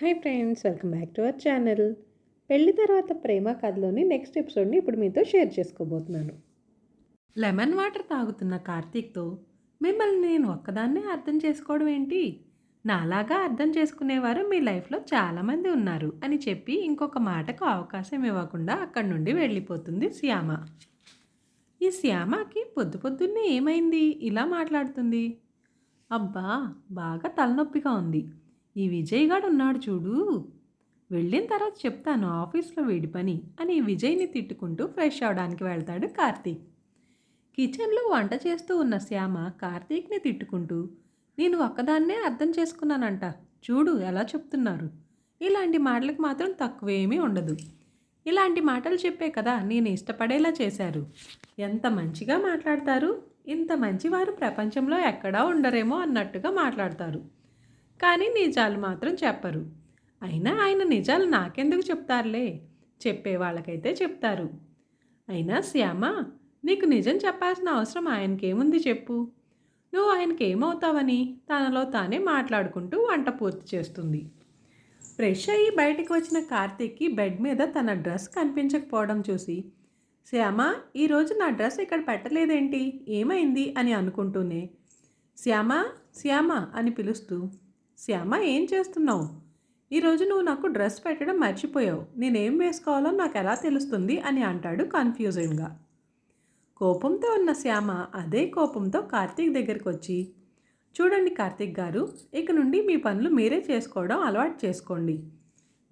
Hi friends welcome back to our channel. పెళ్ళి తర్వాత ప్రేమ కథలోని నెక్స్ట్ ఎపిసోడ్ని ఇప్పుడు మీతో షేర్ చేసుకోబోతున్నాను. లెమన్ వాటర్ తాగుతున్న కార్తీక్తో మిమ్మల్ని నేను ఒక్కదాన్నే అర్థం చేసుకోవడం ఏంటి? నాలాగా అర్థం చేసుకునేవారు మీ లైఫ్లో చాలామంది ఉన్నారు అని చెప్పి ఇంకొక మాటకు అవకాశం ఇవ్వకుండా అక్కడి నుండి వెళ్ళిపోతుంది శ్యామ. ఈ శ్యామకి పొద్దు పొద్దున్నే ఏమైంది? ఇలా మాట్లాడుతుంది. అబ్బా బాగా తలనొప్పిగా ఉంది. ఈ విజయ్ గాడు ఉన్నాడు చూడు. వెళ్ళిన తర్వాత చెప్తాను ఆఫీస్లో వీడి పని అని విజయ్ని తిట్టుకుంటూ ఫ్రెష్ అవడానికి వెళ్తాడు కార్తీక్. కిచెన్లో వంట చేస్తూ ఉన్న శ్యామ కార్తీక్ని తిట్టుకుంటూ నేను ఒక్కదాన్నే అర్థం చేసుకున్నానంట. చూడు ఎలా చెప్తున్నారు. ఇలాంటి మాటలకు మాత్రం తక్కువేమీ ఉండదు. ఇలాంటి మాటలు చెప్పే కదా నేను ఇష్టపడేలా చేశారు. ఎంత మంచిగా మాట్లాడతారు? ఇంత మంచివారు ప్రపంచంలో ఎక్కడా ఉండరేమో అన్నట్టుగా మాట్లాడతారు. కానీ నిజాలు మాత్రం చెప్పరు. అయినా ఆయన నిజాలు నాకెందుకు చెప్తారులే? చెప్పే వాళ్ళకైతే చెప్తారు. అయినా శ్యామ నీకు నిజం చెప్పాల్సిన అవసరం ఆయనకేముంది చెప్పు. నువ్వు ఆయనకి ఏమవుతావని తనలో తానే మాట్లాడుకుంటూ వంట పూర్తి చేస్తుంది. ఫ్రెష్ అయ్యి బయటికి వచ్చిన కార్తీక్కి బెడ్ మీద తన డ్రెస్ కనిపించకపోవడం చూసి శ్యామ ఈరోజు నా డ్రెస్ ఇక్కడ పెట్టలేదేంటి? ఏమైంది? అని అనుకుంటూనే శ్యామ శ్యామ అని పిలుస్తూ శ్యామ ఏం చేస్తున్నావు? ఈరోజు నువ్వు నాకు డ్రెస్ పెట్టడం మర్చిపోయావు. నేనేం వేసుకోవాలో నాకు ఎలా తెలుస్తుంది? అని అంటాడు కన్ఫ్యూజింగ్గా. కోపంతో ఉన్న శ్యామ అదే కోపంతో కార్తీక్ దగ్గరికి వచ్చి చూడండి కార్తీక్ గారు ఇక నుండి మీ పనులు మీరే చేసుకోవడం అలవాటు చేసుకోండి.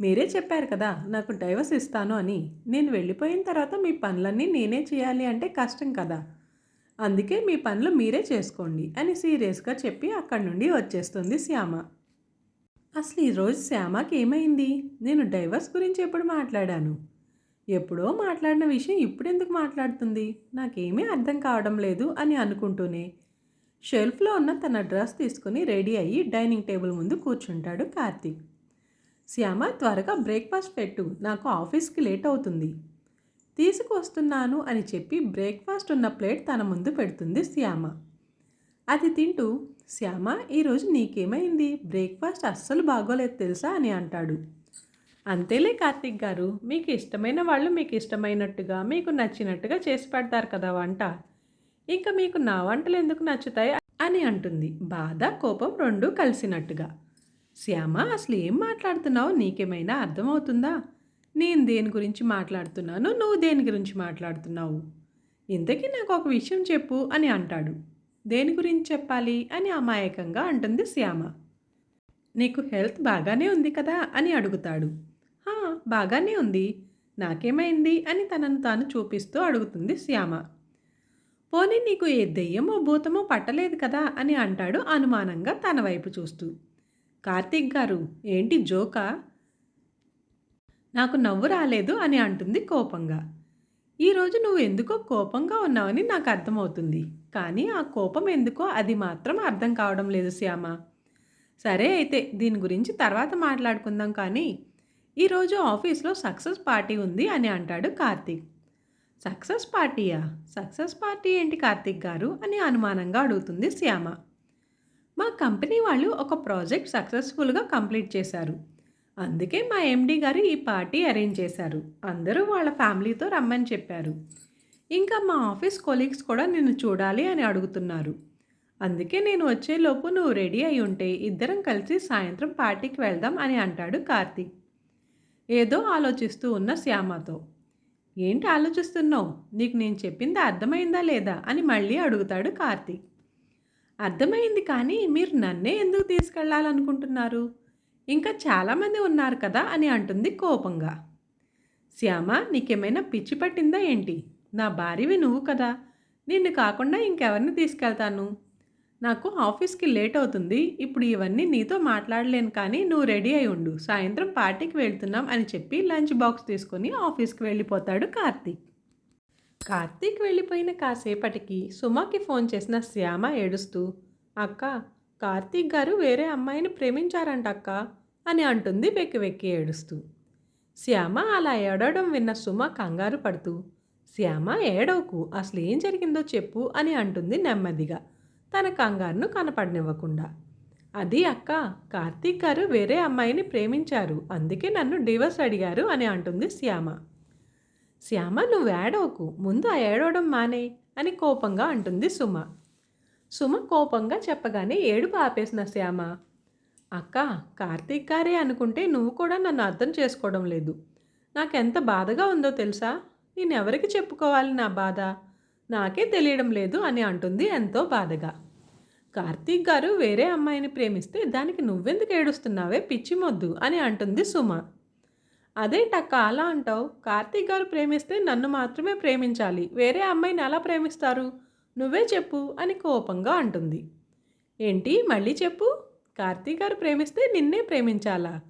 మీరే చెప్పారు కదా నాకు డైవర్స్ ఇస్తాను అని. నేను వెళ్ళిపోయిన తర్వాత మీ పనులన్నీ నేనే చేయాలి అంటే కష్టం కదా. అందుకే మీ పనులు మీరే చేసుకోండి అని సీరియస్గా చెప్పి అక్కడి నుండి వచ్చేస్తుంది శ్యామ అసలు ఈరోజు శ్యామకి ఏమైంది? నేను డైవర్స్ గురించి ఎప్పుడు మాట్లాడాను? ఎప్పుడో మాట్లాడిన విషయం ఇప్పుడు ఎందుకు మాట్లాడుతుంది? నాకేమీ అర్థం కావడం లేదు అని అనుకుంటూనే షెల్ఫ్లో ఉన్న తన డ్రెస్ తీసుకుని రెడీ అయ్యి డైనింగ్ టేబుల్ ముందు కూర్చుంటాడు కార్తీక్. శ్యామ త్వరగా బ్రేక్ఫాస్ట్ పెట్టు నాకు ఆఫీస్కి లేట్ అవుతుంది. తీసుకొస్తున్నాను అని చెప్పి బ్రేక్ఫాస్ట్ ఉన్న ప్లేట్ తన ముందు పెడుతుంది శ్యామ. అది తింటూ శ్యామ ఈరోజు నీకేమైంది? బ్రేక్ఫాస్ట్ అస్సలు బాగోలేదు తెలుసా? అని అంటాడు. అంతేలే కార్తీక్ గారు మీకు ఇష్టమైన వాళ్ళు మీకు ఇష్టమైనట్టుగా మీకు నచ్చినట్టుగా చేసి పెడతారు కదా వంట. ఇంకా మీకు నా వంటలు ఎందుకు నచ్చుతాయి? అని అంటుంది. బాధ కోపం రెండూ కలిసినట్టుగా. శ్యామ అసలు ఏం మాట్లాడుతున్నావు? నీకేమైనా అర్థమవుతుందా? నేను దేని గురించి మాట్లాడుతున్నాను? నువ్వు దేని గురించి మాట్లాడుతున్నావు? ఇంతకీ నాకు ఒక విషయం చెప్పు అని అంటాడు. దేని గురించి చెప్పాలి అని అమాయకంగా అంటుంది శ్యామ. నీకు హెల్త్ బాగానే ఉంది కదా అని అడుగుతాడు. "హా, బాగానే ఉంది. నాకేమైంది అని తనను తాను చూపిస్తూ అడుగుతుంది శ్యామ. పోనీ నీకు ఏ దెయ్యమో భూతమో పట్టలేదు కదా అని అంటాడు అనుమానంగా తన వైపు చూస్తూ. కార్తీక్ గారు ఏంటి జోకా? నాకు నవ్వు రాలేదు అని అంటుంది కోపంగా. ఈరోజు నువ్వు ఎందుకో కోపంగా ఉన్నావని నాకు అర్థమవుతుంది. కానీ ఆ కోపం ఎందుకో అది మాత్రం అర్థం కావడం లేదు శ్యామ. సరే అయితే దీని గురించి తర్వాత మాట్లాడుకుందాం కానీ ఈరోజు ఆఫీస్లో సక్సెస్ పార్టీ ఉంది అని అంటాడు కార్తీక్. సక్సెస్ పార్టీయా? సక్సెస్ పార్టీ ఏంటి కార్తీక్ గారు అని అనుమానంగా అడుగుతుంది శ్యామ. మా కంపెనీ వాళ్ళు ఒక ప్రాజెక్ట్ సక్సెస్ఫుల్గా కంప్లీట్ చేశారు. అందుకే మా ఎండి గారు ఈ పార్టీ అరేంజ్ చేశారు. అందరూ వాళ్ళ ఫ్యామిలీతో రమ్మని చెప్పారు. ఇంకా మా ఆఫీస్ కొలీగ్స్ కూడా నిన్ను చూడాలి అని అడుగుతున్నారు. అందుకే నేను వచ్చేలోపు నువ్వు రెడీ అయి ఉంటే ఇద్దరం కలిసి సాయంత్రం పార్టీకి వెళ్దాం అని అంటాడు కార్తీక్. ఏదో ఆలోచిస్తూ ఉన్న శ్యామతో. ఏంటి ఆలోచిస్తున్నావు? నీకు నేను చెప్పింది అర్థమైందా లేదా అని మళ్ళీ అడుగుతాడు కార్తీక్. అర్థమైంది కానీ మీరు నన్నే ఎందుకు తీసుకెళ్ళాలనుకుంటున్నారు? ఇంకా చాలామంది ఉన్నారు కదా అని అంటుంది కోపంగా. శ్యామ నీకేమైనా పిచ్చి పట్టిందా ఏంటి? నా భార్యవి నువ్వు కదా. నిన్ను కాకుండా ఇంకెవరిని తీసుకెళ్తాను? నాకు ఆఫీస్కి లేట్ అవుతుంది ఇప్పుడు ఇవన్నీ నీతో మాట్లాడలేను కానీ నువ్వు రెడీ అయి ఉండు. సాయంత్రం పార్టీకి వెళ్తున్నాం అని చెప్పి లంచ్ బాక్స్ తీసుకొని ఆఫీస్కి వెళ్ళిపోతాడు కార్తీక్. కార్తీక్ వెళ్ళిపోయిన కాసేపటికి సుమాకి ఫోన్ చేసిన శ్యామ ఏడుస్తూ అక్క కార్తీక్ గారు వేరే అమ్మాయిని ప్రేమించారంట అక్క అని అంటుంది వెక్కి వెక్కి ఏడుస్తూ. శ్యామ అలా ఏడవడం విన్న సుమ కంగారు పడుతూ శ్యామ ఏడవకు అసలు ఏం జరిగిందో చెప్పు అని అంటుంది నెమ్మదిగా. తన కంగారును కనపడనివ్వకుండా. అది అక్క కార్తీక్ గారు వేరే అమ్మాయిని ప్రేమించారు అందుకే నన్ను డివోర్స్ అడిగారు అని అంటుంది శ్యామ. శ్యామ నువ్వు ఏడవకు ముందు ఆ ఏడవడం మానే అని కోపంగా అంటుంది సుమ. సుమ కోపంగా చెప్పగానే ఏడుపు ఆపేసిన శ్యామ. అక్క కార్తీక్ గారే అనుకుంటే నువ్వు కూడా నన్ను అర్థం చేసుకోవడం లేదు. నాకెంత బాధగా ఉందో తెలుసా? నేను ఎవరికి చెప్పుకోవాలి నా బాధ? నాకే తెలియడం లేదు అని అంటుంది ఎంతో బాధగా. కార్తీక్ గారు వేరే అమ్మాయిని ప్రేమిస్తే దానికి నువ్వెందుకు ఏడుస్తున్నావే? పిచ్చిమొద్దు అని అంటుంది సుమ. అదేంటక్క అలా అంటావు? కార్తీక్ గారు ప్రేమిస్తే నన్ను మాత్రమే ప్రేమించాలి. వేరే అమ్మాయిని ఎలా ప్రేమిస్తారు? నువ్వే చెప్పు అని కోపంగా అంటుంది. ఏంటి? మళ్ళీ చెప్పు? కార్తీక్ గారు ప్రేమిస్తే నిన్నే ప్రేమించాలా?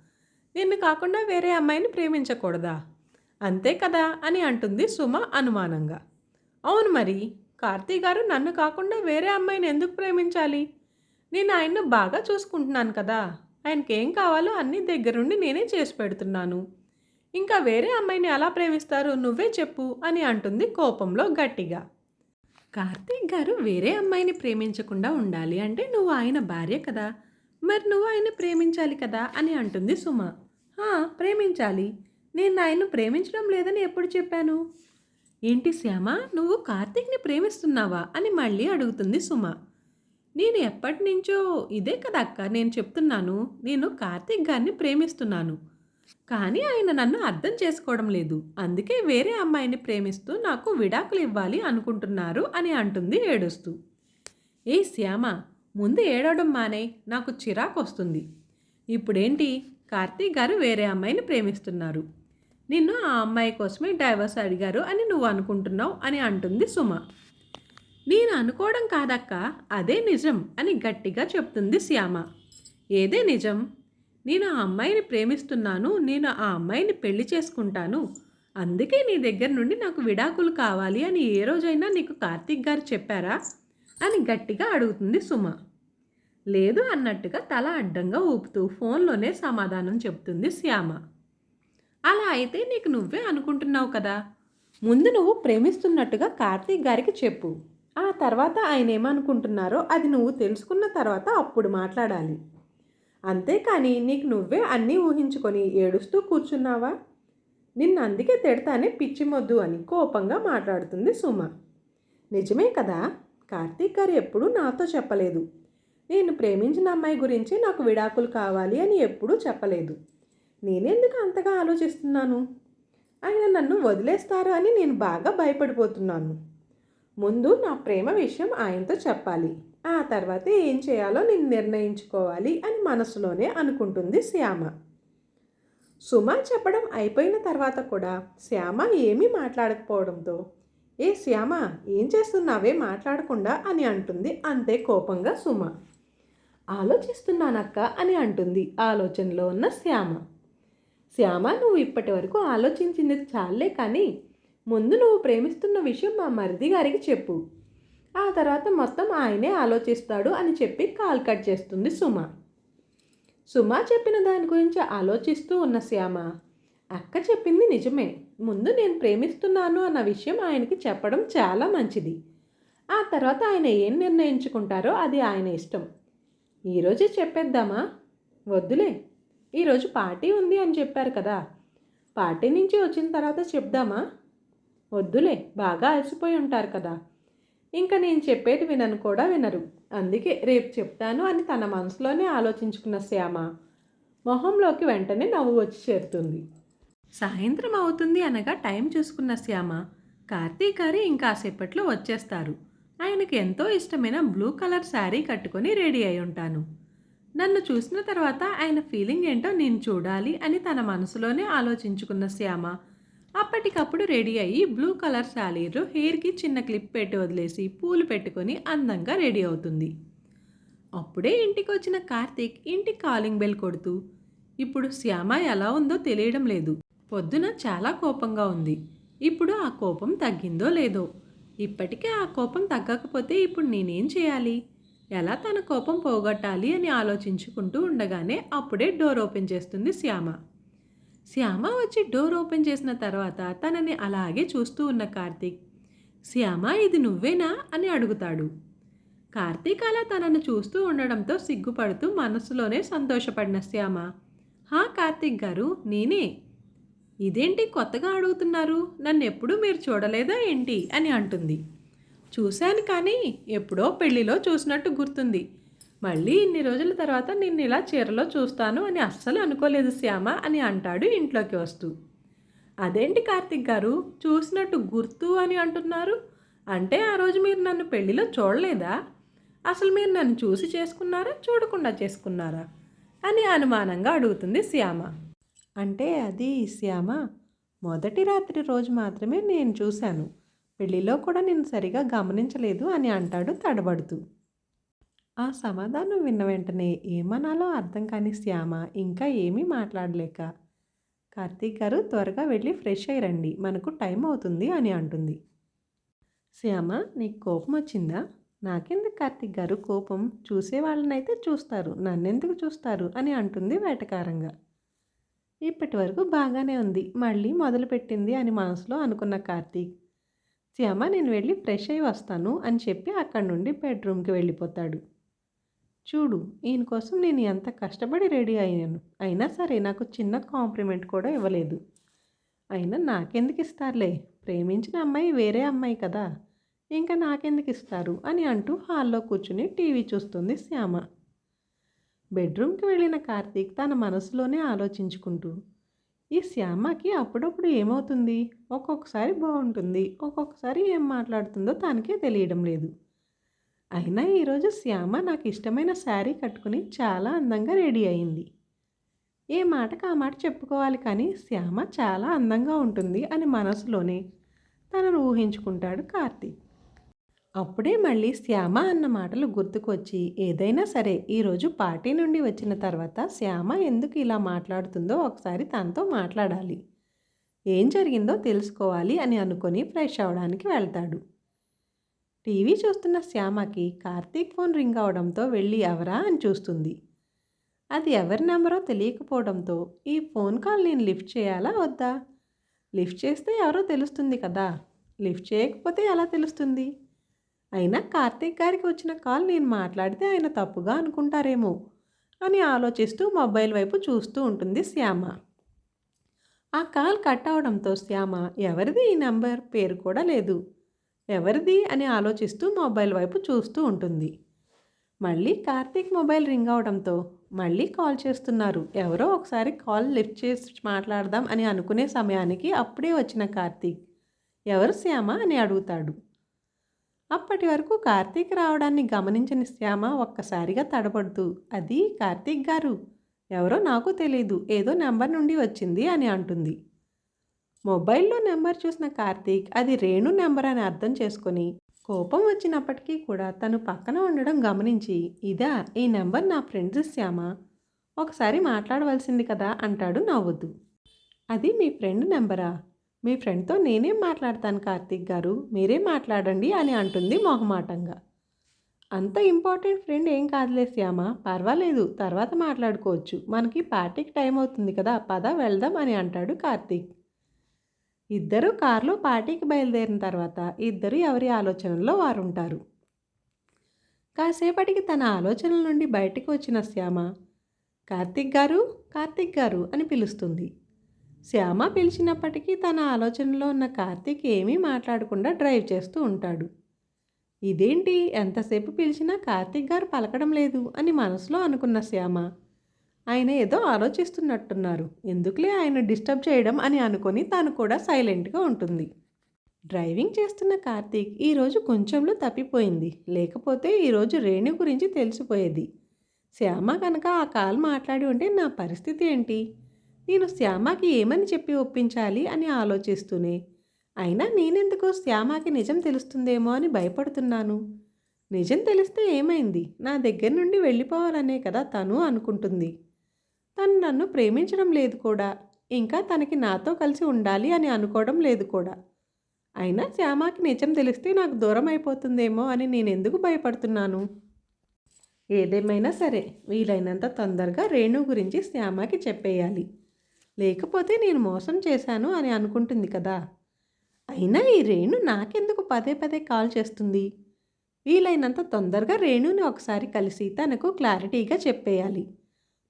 నిన్ను కాకుండా వేరే అమ్మాయిని ప్రేమించకూడదా? అంతే కదా అని అంటుంది సుమ అనుమానంగా. అవును మరి కార్తీక్ గారు నన్ను కాకుండా వేరే అమ్మాయిని ఎందుకు ప్రేమించాలి? నేను ఆయన్ను బాగా చూసుకుంటున్నాను కదా ఆయనకి ఏం కావాలో అన్ని దగ్గరుండి నేనే చేసి పెడుతున్నాను. ఇంకా వేరే అమ్మాయిని ఎలా ప్రేమిస్తారు నువ్వే చెప్పు అని అంటుంది కోపంలో గట్టిగా. కార్తీక్ గారు వేరే అమ్మాయిని ప్రేమించకుండా ఉండాలి అంటే నువ్వు ఆయన భార్య కదా మరి నువ్వు ఆయన ప్రేమించాలి కదా అని అంటుంది సుమ. "హా, ప్రేమించాలి. నేను ఆయన్ను ప్రేమించడం లేదని ఎప్పుడు చెప్పాను? ఏంటి శ్యామ నువ్వు కార్తీక్ని ప్రేమిస్తున్నావా? అని మళ్ళీ అడుగుతుంది సుమ. నేను ఎప్పటి నుంచో ఇదే కదా అక్క నేను చెప్తున్నాను. నేను కార్తీక్ గారిని ప్రేమిస్తున్నాను. కానీ ఆయన నన్ను అర్థం చేసుకోవడం లేదు. అందుకే వేరే అమ్మాయిని ప్రేమిస్తూ నాకు విడాకులు ఇవ్వాలి అనుకుంటున్నారు అని అంటుంది ఏడుస్తూ. ఏ శ్యామ ముందు ఏడవడం మానే నాకు చిరాకు వస్తుంది ఇప్పుడేంటి? కార్తీక్ గారు వేరే అమ్మాయిని ప్రేమిస్తున్నారు. నిన్ను ఆ అమ్మాయి కోసమే డైవర్స్ అడిగారు అని నువ్వు అనుకుంటున్నావు అని అంటుంది సుమ. నేను అనుకోవడం కాదక్క అదే నిజం అని గట్టిగా చెప్తుంది శ్యామ. ఏదే నిజం? నేను ఆ అమ్మాయిని ప్రేమిస్తున్నాను నేను ఆ అమ్మాయిని పెళ్ళి చేసుకుంటాను. అందుకే నీ దగ్గర నుండి నాకు విడాకులు కావాలి అని ఏ రోజైనా నీకు కార్తీక్ గారు చెప్పారా? అని గట్టిగా అడుగుతుంది సుమ. లేదు అన్నట్టుగా తల అడ్డంగా ఊపుతూ ఫోన్లోనే సమాధానం చెప్తుంది శ్యామ. అలా అయితే నీకు నువ్వే అనుకుంటున్నావు కదా? ముందు నువ్వు ప్రేమిస్తున్నట్టుగా కార్తీక్ గారికి చెప్పు. ఆ తర్వాత ఆయన ఏమనుకుంటున్నారో అది నువ్వు తెలుసుకున్న తర్వాత అప్పుడు మాట్లాడాలి. అంతేకాని నీకు నువ్వే అన్నీ ఊహించుకొని ఏడుస్తూ కూర్చున్నావా? నిన్ను అందుకే తిడతానే పిచ్చిమొద్దు అని కోపంగా మాట్లాడుతుంది సుమ. నిజమే కదా? కార్తీక్ గారు ఎప్పుడూ నాతో చెప్పలేదు. నేను ప్రేమించిన అమ్మాయి గురించి నాకు విడాకులు కావాలి అని ఎప్పుడూ చెప్పలేదు. నేనెందుకు అంతగా ఆలోచిస్తున్నాను? ఆయన నన్ను వదిలేస్తారు అని నేను బాగా భయపడిపోతున్నాను. ముందు నా ప్రేమ విషయం ఆయనతో చెప్పాలి. ఆ తర్వాత ఏం చేయాలో నేను నిర్ణయించుకోవాలి అని మనసులోనే అనుకుంటుంది శ్యామ. సుమ చెప్పడం అయిపోయిన తర్వాత కూడా శ్యామ ఏమీ మాట్లాడకపోవడంతో ఏ శ్యామ ఏం చేస్తున్నావే మాట్లాడకుండా? అని అంటుంది అంతే కోపంగా సుమ. ఆలోచిస్తున్నానక్క అని అంటుంది ఆలోచనలో ఉన్న శ్యామ. శ్యామ నువ్వు ఇప్పటి వరకు ఆలోచించింది చాలే కానీ ముందు నువ్వు ప్రేమిస్తున్న విషయం మా మరిది గారికి చెప్పు. ఆ తర్వాత మొత్తం ఆయనే ఆలోచిస్తాడు అని చెప్పి కాల్ కట్ చేస్తుంది సుమ. సుమ చెప్పిన దాని గురించి ఆలోచిస్తూ ఉన్న శ్యామ అక్క చెప్పింది నిజమే. ముందు నేను ప్రేమిస్తున్నాను అన్న విషయం ఆయనకి చెప్పడం చాలా మంచిది. ఆ తర్వాత ఆయన ఏం నిర్ణయించుకుంటారో అది ఆయన ఇష్టం. ఈరోజే చెప్పేద్దామా? వద్దులే. ఈరోజు పార్టీ ఉంది అని చెప్పారు కదా. పార్టీ నుంచి వచ్చిన తర్వాత చెప్దామా? వద్దులే బాగా అలసిపోయి ఉంటారు కదా. ఇంకా నేను చెప్పేది వినను కూడా వినరు. అందుకే రేపు చెప్తాను అని తన మనసులోనే ఆలోచించుకున్న శ్యామ మొహంలోకి వెంటనే నవ్వు వచ్చి చేరుతుంది. సాయంత్రం అవుతుంది అనగా టైం చూసుకున్న శ్యామ కార్తీక్ గారు ఇంకాసేపట్లో వచ్చేస్తారు. ఆయనకి ఎంతో ఇష్టమైన బ్లూ కలర్ శారీ కట్టుకొని రెడీ అయి ఉంటాను. నన్ను చూసిన తర్వాత ఆయన ఫీలింగ్ ఏంటో నేను చూడాలి అని తన మనసులోనే ఆలోచించుకున్న శ్యామ. అప్పటికప్పుడు రెడీ అయ్యి బ్లూ కలర్ శారీలో హెయిర్కి చిన్న క్లిప్ పెట్టి వదిలేసి పూలు పెట్టుకొని అందంగా రెడీ అవుతుంది. అప్పుడే ఇంటికి వచ్చిన కార్తీక్ ఇంటి కాలింగ్ బెల్ కొడుతూ ఇప్పుడు శ్యామ ఎలా ఉందో తెలియడం లేదు. పొద్దున చాలా కోపంగా ఉంది. ఇప్పుడు ఆ కోపం తగ్గిందో లేదో. ఇప్పటికే ఆ కోపం తగ్గకపోతే ఇప్పుడు నేనేం చేయాలి? ఎలా తన కోపం పోగొట్టాలి అని ఆలోచించుకుంటూ ఉండగానే అప్పుడే డోర్ ఓపెన్ చేస్తుంది శ్యామ. శ్యామ వచ్చి డోర్ ఓపెన్ చేసిన తర్వాత తనని అలాగే చూస్తూ ఉన్న కార్తీక్ శ్యామ ఇది నువ్వేనా? అని అడుగుతాడు. కార్తీక్ అలా తనను చూస్తూ ఉండడంతో సిగ్గుపడుతూ మనసులోనే సంతోషపడిన శ్యామ హా కార్తీక్ గారు నేనే. ఇదేంటి కొత్తగా అడుగుతున్నారు? నన్ను ఎప్పుడూ మీరు చూడలేదా ఏంటి? అని అంటుంది. చూశాను కానీ ఎప్పుడో పెళ్ళిలో చూసినట్టు గుర్తుంది. మళ్ళీ ఇన్ని రోజుల తర్వాత నిన్ను ఇలా చీరలో చూస్తాను అని అస్సలు అనుకోలేదు శ్యామ అని అంటాడు ఇంట్లోకి వస్తూ. అదేంటి కార్తిక్ గారు? చూసినట్టు గుర్తు అని అంటున్నారు. అంటే ఆ రోజు మీరు నన్ను పెళ్ళిలో చూడలేదా? అసలు మీరు నన్ను చూసి చేసుకున్నారా? చూడకుండా చేసుకున్నారా? అని అనుమానంగా అడుగుతుంది శ్యామ. అంటే అది శ్యామ మొదటి రాత్రి రోజు మాత్రమే నేను చూశాను. పెళ్ళిలో కూడా నేను సరిగా గమనించలేదు అని అంటాడు తడబడుతూ. ఆ సమాధానం విన్న వెంటనే ఏమనాలో అర్థం కాని శ్యామ ఇంకా ఏమీ మాట్లాడలేక కార్తీక్ గారు త్వరగా వెళ్ళి ఫ్రెష్ అయ్యి రండి మనకు టైం అవుతుంది అని అంటుంది. శ్యామ నీకు కోపం వచ్చిందా? నాకెందుకు కార్తీక్ గారు కోపం? చూసే వాళ్ళనైతే చూస్తారు నన్నెందుకు చూస్తారు అని అంటుంది వేటకారంగా. ఇప్పటి వరకు బాగానే ఉంది మళ్ళీ మొదలుపెట్టింది అని మనసులో అనుకున్న కార్తీక్ శ్యామ నేను వెళ్ళి ఫ్రెష్ అయ్యి వస్తాను అని చెప్పి అక్కడి నుండి బెడ్రూమ్కి వెళ్ళిపోతాడు. చూడు ఈయన కోసం నేను ఎంత కష్టపడి రెడీ అయ్యాను. అయినా సరే నాకు చిన్న కాంప్లిమెంట్ కూడా ఇవ్వలేదు. అయినా నాకెందుకు ఇస్తారులే? ప్రేమించిన అమ్మాయి వేరే అమ్మాయి కదా. ఇంకా నాకెందుకు ఇస్తారు? అని అంటూ హాల్లో కూర్చుని టీవీ చూస్తుంది శ్యామ. బెడ్రూమ్కి వెళ్ళిన కార్తీక్ తన మనసులోనే ఆలోచించుకుంటూ ఈ శ్యామకి అప్పుడప్పుడు ఏమవుతుంది? ఒక్కొక్కసారి బాగుంటుంది ఒక్కొక్కసారి ఏం మాట్లాడుతుందో తనకే తెలియడం లేదు. అయినా ఈరోజు శ్యామ నాకు ఇష్టమైన శారీ కట్టుకుని చాలా అందంగా రెడీ అయింది. ఏ మాటకు ఆ మాట చెప్పుకోవాలి కానీ శ్యామ చాలా అందంగా ఉంటుంది అని మనసులోనే తనను ఊహించుకుంటాడు కార్తీక్. అప్పుడే మళ్ళీ శ్యామ అన్న మాటలు గుర్తుకొచ్చి ఏదైనా సరే ఈరోజు పార్టీ నుండి వచ్చిన తర్వాత శ్యామ ఎందుకు ఇలా మాట్లాడుతుందో ఒకసారి తనతో మాట్లాడాలి. ఏం జరిగిందో తెలుసుకోవాలి అని అనుకొని ఫ్రెష్ అవడానికి వెళ్తాడు. టీవీ చూస్తున్న శ్యామకి కార్తీక్ ఫోన్ రింగ్ అవడంతో వెళ్ళి ఎవరా అని చూస్తుంది. అది ఎవరి నెంబరో తెలియకపోవడంతో ఈ ఫోన్ కాల్ నేను లిఫ్ట్ చేయాలా వద్దా? లిఫ్ట్ చేస్తే ఎవరో తెలుస్తుంది కదా. లిఫ్ట్ చేయకపోతే ఎలా తెలుస్తుంది? అయినా కార్తీక్ గారికి వచ్చిన కాల్ నేను మాట్లాడితే ఆయన తప్పుగా అనుకుంటారేమో అని ఆలోచిస్తూ మొబైల్ వైపు చూస్తూ ఉంటుంది శ్యామ. ఆ కాల్ కట్ అవడంతో శ్యామ ఎవరిది ఈ నెంబర్? పేరు కూడా లేదు. ఎవరిది? అని ఆలోచిస్తూ మొబైల్ వైపు చూస్తూ ఉంటుంది. మళ్ళీ కార్తీక్ మొబైల్ రింగ్ అవడంతో మళ్ళీ కాల్ చేస్తున్నారు. ఎవరో ఒకసారి కాల్ లిఫ్ట్ చేసి మాట్లాడదాం అని అనుకునే సమయానికి అప్పుడే వచ్చిన కార్తీక్ ఎవరు శ్యామ? అని అడుగుతాడు. అప్పటి వరకు కార్తీక్ రావడాన్ని గమనించిన శ్యామ ఒక్కసారిగా తడబడుతూ అది కార్తీక్ గారు? ఎవరో నాకు తెలియదు ఏదో నెంబర్ నుండి వచ్చింది అని అంటుంది. మొబైల్లో నెంబర్ చూసిన కార్తీక్ అది రేణు నెంబర్ అని అర్థం చేసుకొని కోపం వచ్చినప్పటికీ కూడా తను పక్కన ఉండడం గమనించి ఇదా ఈ నెంబర్ నా ఫ్రెండ్స్ శ్యామ. ఒకసారి మాట్లాడవలసింది కదా అంటాడు నవ్వుతూ. అది మీ ఫ్రెండ్ నెంబరా? మీ ఫ్రెండ్తో నేనేం మాట్లాడతాను కార్తీక్ గారు మీరే మాట్లాడండి అని అంటుంది మొహమాటంగా. అంత ఇంపార్టెంట్ ఫ్రెండ్ ఏం కాదులే శ్యామ పర్వాలేదు తర్వాత మాట్లాడుకోవచ్చు. మనకి పార్టీకి టైం అవుతుంది కదా పద వెళ్దాం అని అంటాడు కార్తీక్. ఇద్దరు కారులో పార్టీకి బయలుదేరిన తర్వాత ఇద్దరు ఎవరి ఆలోచనల్లో వారు ఉంటారు కాసేపటికి తన ఆలోచనల నుండి బయటకు వచ్చిన శ్యామ కార్తీక్ గారు కార్తీక్ గారు అని పిలుస్తుంది. శ్యామ పిలిచినప్పటికీ తన ఆలోచనలో ఉన్న కార్తీక్ ఏమీ మాట్లాడకుండా డ్రైవ్ చేస్తూ ఉంటాడు. ఇదేంటి? ఎంతసేపు పిలిచినా కార్తీక్ గారు పలకడం లేదు అని మనసులో అనుకున్న శ్యామ. ఆయన ఏదో ఆలోచిస్తున్నట్టున్నారు. ఎందుకులే ఆయన డిస్టర్బ్ చేయడం అని అనుకొని తాను కూడా సైలెంట్గా ఉంటుంది. డ్రైవింగ్ చేస్తున్న కార్తీక్ ఈరోజు కొంచెంలో తప్పిపోయింది. లేకపోతే ఈరోజు రేణు గురించి తెలిసిపోయేది. శ్యామ కనుక ఆ కాల్ మాట్లాడి ఉంటే నా పరిస్థితి ఏంటి? నేను శ్యామకి ఏమని చెప్పి ఒప్పించాలి అని ఆలోచిస్తూనే అయినా నేనెందుకు శ్యామకి నిజం తెలుస్తుందేమో అని భయపడుతున్నాను. నిజం తెలిస్తే ఏమైంది? నా దగ్గర నుండి వెళ్ళిపోవాలనే కదా తను అనుకుంటుంది. తను నన్ను ప్రేమించడం లేదు కూడా. ఇంకా తనకి నాతో కలిసి ఉండాలి అని అనుకోవడం లేదు కూడా. అయినా శ్యామకి నిజం తెలిస్తే నాకు దూరం అయిపోతుందేమో అని నేను ఎందుకు భయపడుతున్నాను? ఏదేమైనా సరే వీలైనంత తొందరగా రేణు గురించి శ్యామకి చెప్పేయాలి. లేకపోతే నేను మోసం చేశాను అని అనుకుంటుంది కదా. అయినా ఈ రేణు నాకెందుకు పదే పదే కాల్ చేస్తుంది? వీలైనంత తొందరగా రేణుని ఒకసారి కలిసి తనకు క్లారిటీగా చెప్పేయాలి.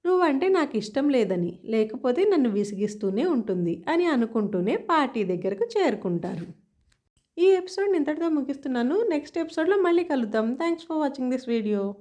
నువ్వంటే నాకు ఇష్టం లేదని లేకపోతే నన్ను విసిగిస్తూనే ఉంటుంది అని అనుకుంటూనే పార్టీ దగ్గరకు చేరుకుంటారు. ఈ ఎపిసోడ్ ఇంతటితో ముగిస్తున్నాను. నెక్స్ట్ ఎపిసోడ్లో మళ్ళీ కలుద్దాం. Thanks for watching this video.